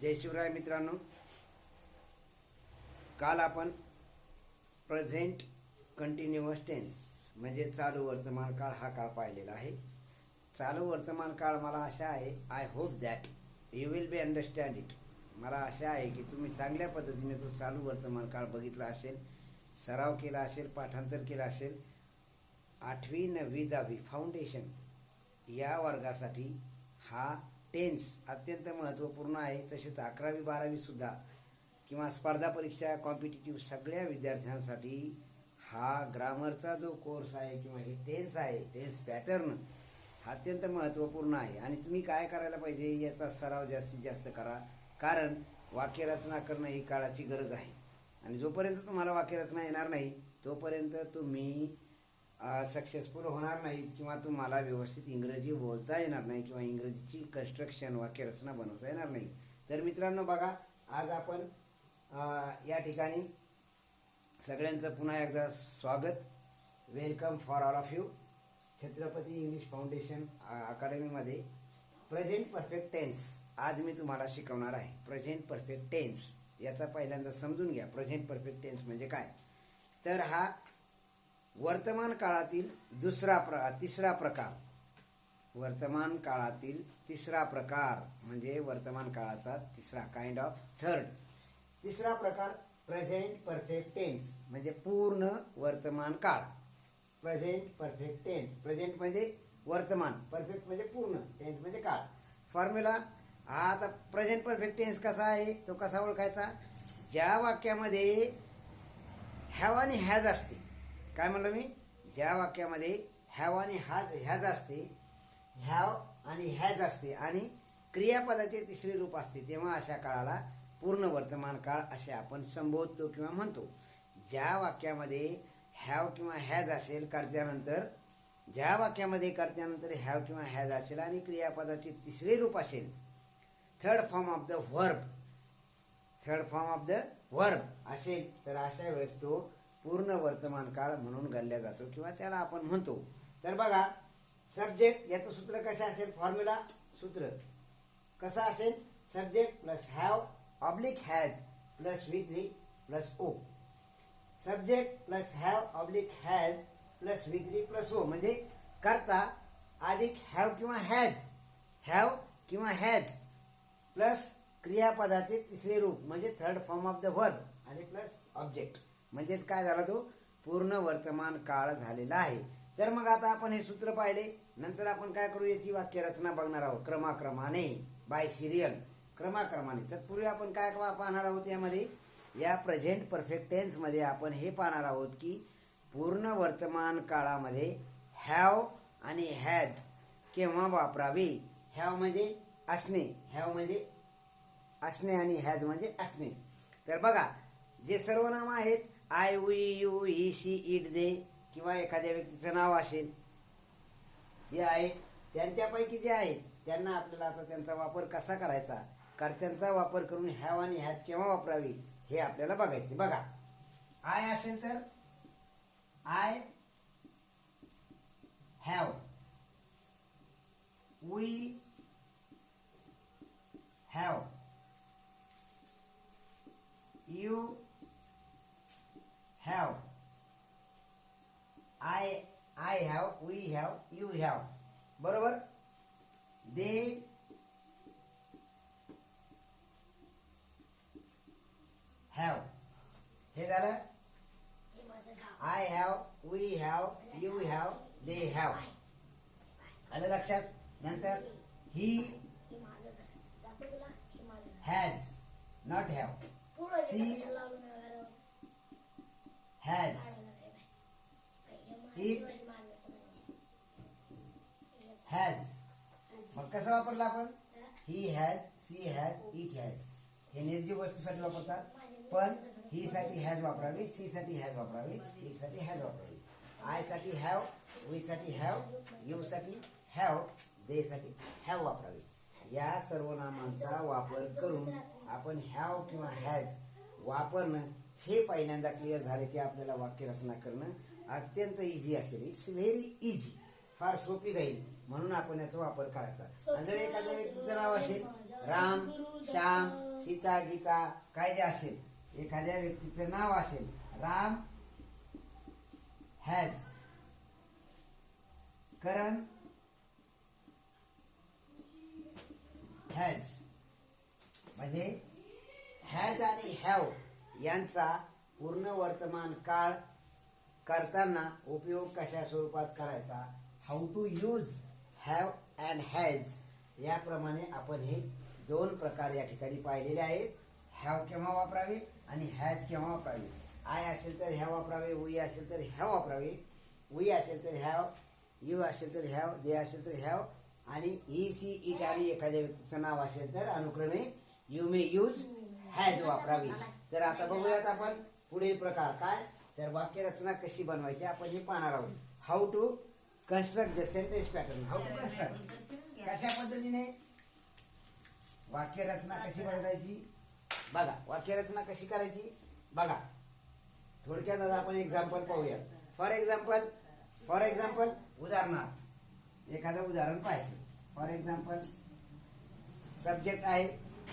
जय शिवराय मित्रांनो. काल आपण प्रेझेंट कंटिन्युअस टेन्स म्हणजे चालू वर्तमान काळ हा काळ पाहिलेला आहे. चालू वर्तमान काळ मला आशा आहे I hope that you will be understand it मला आशा आहे की तुम्ही चांगल्या पद्धतीने तो चालू वर्तमान काळ बघितला असेल सराव केला असेल पाठांतर केला असेल. आठवी नववी दहावी फाउंडेशन या वर्गासाठी हा टेन्स अत्यंत महत्त्वपूर्ण आहे. तसेच अकरावी बारावी सुद्धा किंवा स्पर्धा परीक्षा कॉम्पिटेटिव्ह सगळ्या विद्यार्थ्यांसाठी हा ग्रामरचा जो कोर्स आहे किंवा हे टेन्स आहे टेन्स पॅटर्न हा अत्यंत महत्त्वपूर्ण आहे. आणि तुम्ही काय करायला पाहिजे याचा सराव जास्तीत जास्त करा. कारण वाक्यरचना करणं ही काळाची गरज आहे. आणि जोपर्यंत तुम्हाला वाक्यरचना येणार नाही तोपर्यंत तुम्ही सक्सेसफुल होणार नाहीत किंवा तुम्हाला व्यवस्थित इंग्रजी बोलता येणार नाही किंवा इंग्रजीची कन्स्ट्रक्शन वाक्यरचना बनवता येणार नाही. तर मित्रांनो बघा आज आपण या ठिकाणी सगळ्यांचं पुन्हा एकदा स्वागत. Welcome for all of you Chhatrapati English foundation अकॅडमीमध्ये present perfect tense आज मी तुम्हाला शिकवणार आहे. प्रेझेंट परफेक्ट टेन्स याचा पहिल्यांदा समजून घ्या. प्रेझेंट परफेक्ट टेन्स म्हणजे काय? तर हा वर्तमान काळातील दुसरा प्र तिसरा प्रकार. वर्तमान काळातील तिसरा प्रकार म्हणजे वर्तमान काळाचा तिसरा काइंड ऑफ थर्ड तिसरा प्रकार प्रेझेंट परफेक्ट टेन्स म्हणजे पूर्ण वर्तमान काळ. प्रेझेंट परफेक्ट टेन्स प्रेझेंट म्हणजे वर्तमान. परफेक्ट म्हणजे पूर्ण. टेन्स म्हणजे काळ. फॉर्म्युला हा आता प्रेझेंट परफेक्ट टेन्स कसा आहे? तो कसा ओळखायचा? ज्या वाक्यामध्ये हॅव आणि हॅज असते. काय म्हणलं मी? ज्या वाक्यामध्ये हॅव आणि हॅज हॅज असते हॅव आणि हॅज असते आणि क्रियापदाचे तिसरे रूप असते तेव्हा अशा काळाला पूर्ण वर्तमान काळ असे आपण संबोधतो किंवा म्हणतो. ज्या वाक्यामध्ये हॅव किंवा हॅज असेल कर्त्यानंतर ज्या वाक्यामध्ये कर्त्यानंतर हॅव किंवा हॅज असेल आणि क्रियापदाचे तिसरे रूप असेल third form of the verb third form of the verb असेल तर अशा वेळेस तो पूर्ण वर्तमान काळ म्हणून गणला जातो किंवा त्याला आपण म्हणतो. तर बघा सब्जेक्ट याचं सूत्र कसं असेल? फॉर्म्युला सूत्र. कसं असेल? Subject plus have oblique has plus V three plus O subject plus have oblique has plus V three plus O म्हणजे करता अधिक हॅव किंवा हॅज हॅव किंवा हॅज प्लस क्रियापदाचे तिसरे रूप म्हणजे third form of the verb आणि प्लस ऑब्जेक्ट म्हणजेच काय झाला तो? पूर्ण वर्तमान काळ झालेला आहे. तर मग आता आपण हे सूत्र पाहिले. नंतर आपण काय करू याची वाक्यरचना बघणार आहोत. क्रमाक्रमाने. बाय सिरियल क्रमाक्रमाने. तत्पूर्वी आपण काय पाहणार आहोत यामध्ये? या प्रेझेंट परफेक्ट टेन्समध्ये आपण हे पाहणार आहोत की पूर्ण वर्तमान काळामध्ये हॅव आणि हॅज केव्हा वापरावे? हॅव म्हणजे असणे. हॅव म्हणजे असणे आणि हॅज म्हणजे असणे. तर बघा जे सर्वनाम आहेत I we you he she it they किंवा एखाद्या व्यक्तीचं नाव असेल जे आहे त्यांच्यापैकी जे आहेत त्यांना आपल्याला आता त्यांचा वापर कसा करायचा? कर्त्यांचा वापर करून हॅव आणि ह्यात केव्हा वापरावी हे आपल्याला बघायचे. बघा. आय असेल तर I have. We have. You have I I have we have you have बरोबर they have हे झालं I have we have you have they have आलं लक्षात नंतर he has not have she has it has मग कसं वापरलं आपण? He has she has it has हे निर्जीव वस्तूसाठी वापरतात पण ही साठी हॅज वापरावी सी साठी हॅज वापरावी इटसाठी हॅज वापरावी. आयसाठी हॅव वी साठी हॅव यू साठी हॅव दे साठी हॅव वापरावी. या सर्वनामांचा वापर करून आपण हॅव किंवा हॅज वापरणं हे पहिल्यांदा क्लिअर झाले की आपल्याला वाक्य रचना करणं अत्यंत इझी असेल इट्स व्हेरी इझी फार सोपी जाईल म्हणून आपण याचा वापर करायचा. आणि जर एखाद्या व्यक्तीचं नाव असेल राम श्याम सीता गीता काय जे असेल एखाद्या व्यक्तीचं नाव असेल राम हॅज करण हॅज म्हणजे हॅज आणि हॅव यांचा पूर्ण वर्तमान काळ करताना उपयोग कशा स्वरूपात करायचा? How to use have and has याप्रमाणे आपण हे दोन प्रकार या ठिकाणी पाहिलेले आहेत. हॅव केव्हा वापरावे आणि हॅज केव्हा वापरावे? आय असेल तर ह्या वापरावे वई असेल तर ह्या वापरावे. वई असेल तर हॅव यू असेल तर हॅव दे असेल तर हॅव आणि ई सी इट आणि एखाद्या व्यक्तीचं नाव असेल तर अनुक्रमे यू मे यूज हॅज वापरावी. तर आता बघूयात आपण पुढील प्रकार काय? तर वाक्यरचना कशी बनवायची? आपण हे पाहणार आहोत. How to construct the sentence pattern how to construct कशा पद्धतीने? वाक्यरचना कशी बनवायची बघा वाक्यरचना कशी करायची? बघा. थोडक्यात आता आपण एक्झाम्पल पाहूया फॉर एक्झाम्पल फॉर एक्झाम्पल उदाहरणार्थ एखादं उदाहरण पाहायचं. फॉर एक्झाम्पल सब्जेक्ट आहे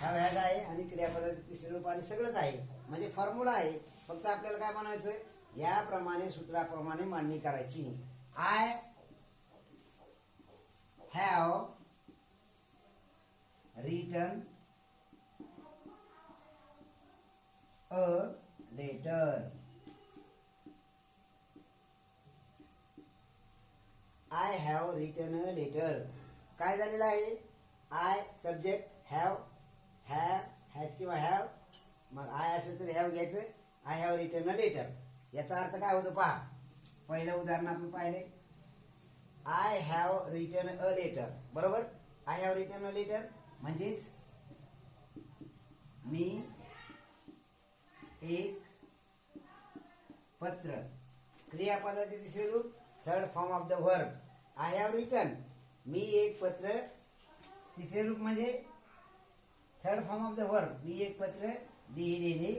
हा व्याज आहे आणि क्रियापदाचे तिसरे रूप आणि सगळंच आहे. म्हणजे फॉर्म्युला आहे. फक्त आपल्याला काय म्हणायचं याप्रमाणे सूत्राप्रमाणे मांडणी करायची. I have return a letter I have return a letter काय झालेलं आहे? I subject have have has किंवा हॅव मग आय असेल तर हॅव घ्यायचं. I have return a letter याचा अर्थ काय होतो पहा. पहिलं उदाहरण आपण पाहिले I have return a letter बरोबर? I have return a letter म्हणजेच मी एक पत्र. क्रियापदाचे तिसरे रूप third form of the verb I have return मी एक पत्र. तिसरे रूप म्हणजे third form of the verb मी एक पत्र लिहिलेले.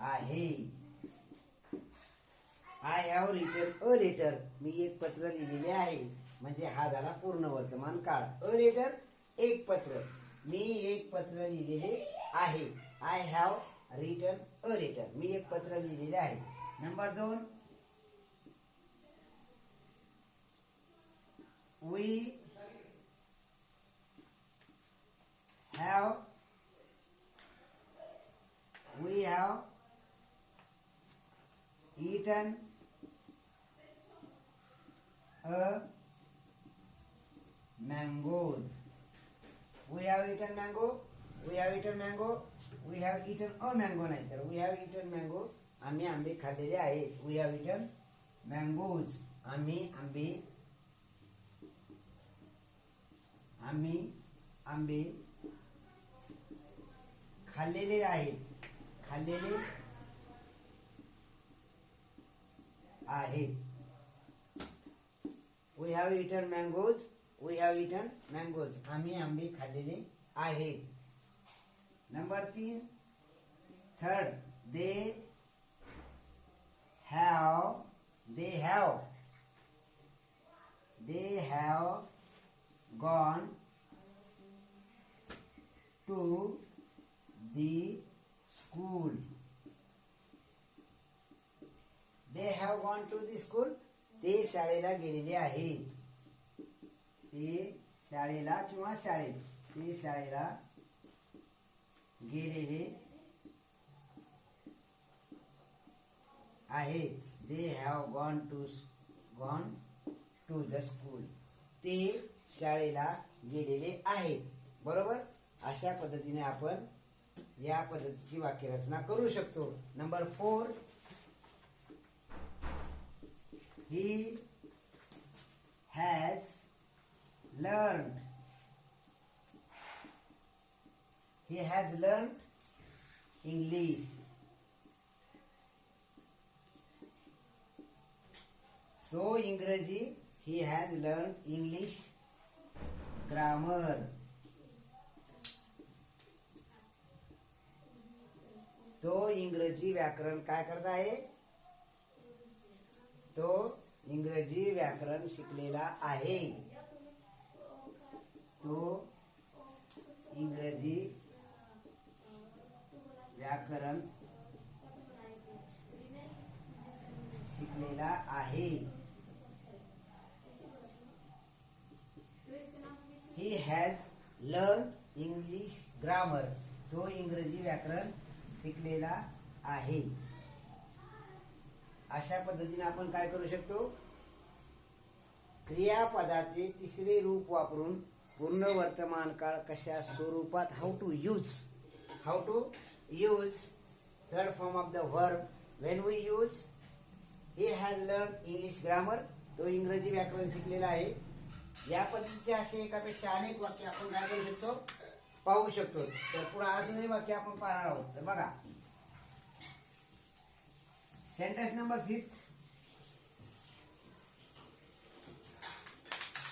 आहे. I have return a letter मी एक पत्र लिहिलेले आहे. म्हणजे हा झाला पूर्ण वर्तमान काळ. अ लेटर एक पत्र. मी एक पत्र लिहिलेले आहे. I have return a letter मी एक पत्र लिहिलेले आहे. नंबर दोन. We have we have eaten a mango. We have eaten mango. We have eaten mango. We have eaten a mango नाही तर we have eaten mango. आम्ही आंबे खाल्लेले आहेत we have eaten mangoes. आम्ही आंबे आम्ही आंबे खाल्लेले आहेत खाल्लेले आहेत We have eaten mangoes we have eaten mangoes आम्ही आंबे खाल्लेले आहेत नंबर तीन third they have they have they have gone to the school they have gone to the school ते शाळेला गेलेले आहे. ते शाळेला किंवा शाळेत ते शाळेला गेलेले आहे. They have gone to gone to the school ते शाळेला गेलेले आहेत बरोबर? अशा पद्धतीने आपण या पद्धतीची वाक्यरचना करू शकतो. Number four he has learned he has learned english तो इंग्रजी he has learned english grammar तो इंग्रजी व्याकरण काय करत आहे तो इंग्रजी व्याकरण शिकलेला आहे. तो इंग्रजी व्याकरण शिकलेला आहे. He has learn English grammar तो इंग्रजी व्याकरण शिकलेला आहे. अशा पद्धतीने आपण काय करू शकतो? क्रियापदाचे तिसरे रूप वापरून पूर्ण वर्तमान काळ कशा स्वरूपात how to use how to use third form of the verb when we use he has learn English grammar तो इंग्रजी व्याकरण शिकलेला आहे. या पद्धतीचे असे एकापेक्षा अनेक वाक्य आपण काय करू शकतो? पाहू शकतो. तर पुढे अजूनही वाक्य आपण पाहणार आहोत. तर बघा. Sentence number fifth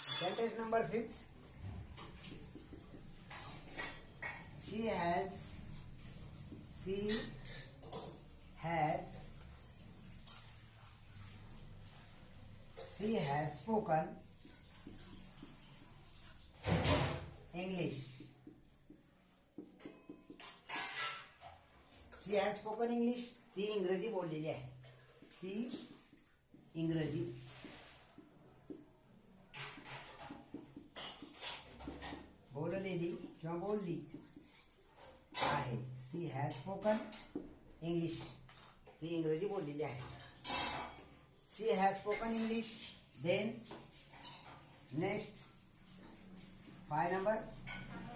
sentence number fifth she has she has she has spoken English. She has spoken English. ती इंग्रजी बोललेली आहे ती इंग्रजी बोललेली किंवा बोलली आहे सी हॅज स्पोकन इंग्लिश ती इंग्रजी बोललेली आहे she has spoken English then next five number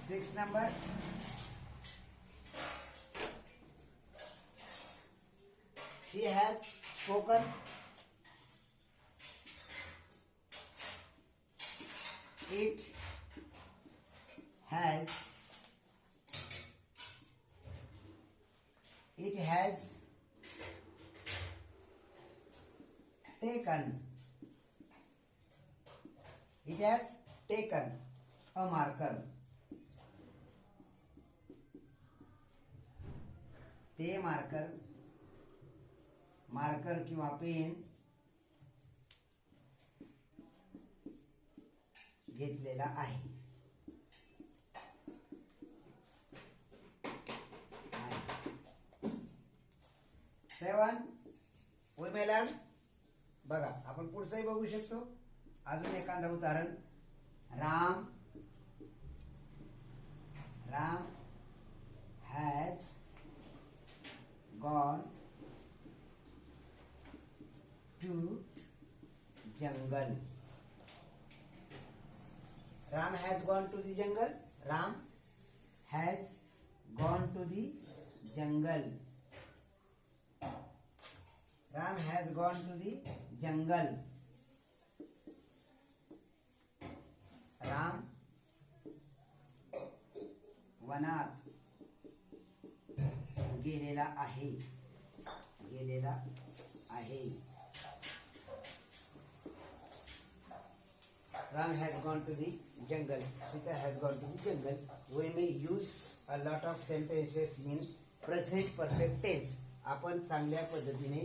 six number she has spoken it has it has taken it has taken a marker ते मार्कर मार्कर किंवा पेन घेतलेला आहे. सेवन उमेलाल बघा आपण पुढचंही बघू शकतो. अजून एखादं उदाहरण. Ram Ram has gone jungle. Ram has gone to the jungle. Ram has gone to the jungle. Ram has gone to the jungle. Ram वनात गेलेला आहे गेलेला आहे Ram has gone to the jungle. Sita has gone to the jungle. We may use a lot of sentences in present perfect tense. आपण चांगल्या पद्धतीने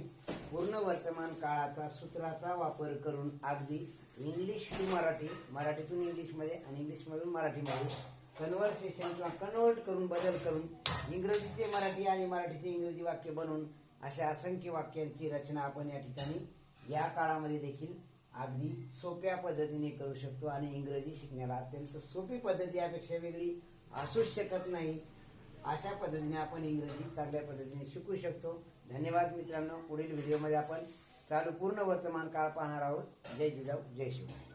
पूर्ण वर्तमान काळाचा सूत्राचा वापर करून अगदी इंग्लिश टू मराठी मराठीतून इंग्लिशमध्ये आणि इंग्लिशमधून मराठीमध्ये कन्व्हर्सेशन किंवा कन्वर्ट करून बदल करून इंग्रजीचे मराठी आणि मराठीचे इंग्रजी वाक्य बनवून अशा असंख्य वाक्यांची रचना आपण या ठिकाणी या काळामध्ये देखील अगदी सोप्या पद्धतीने करू शकतो आणि इंग्रजी शिकण्याला अत्यंत सोपी पद्धती यापेक्षा वेगळी असूच शकत नाही. अशा पद्धतीने आपण इंग्रजी चांगल्या पद्धतीने शिकू शकतो. धन्यवाद मित्रांनो. पुढील व्हिडिओमध्ये आपण चालू पूर्ण वर्तमान काळ पाहणार आहोत. जय जिजाऊ जय शिवाय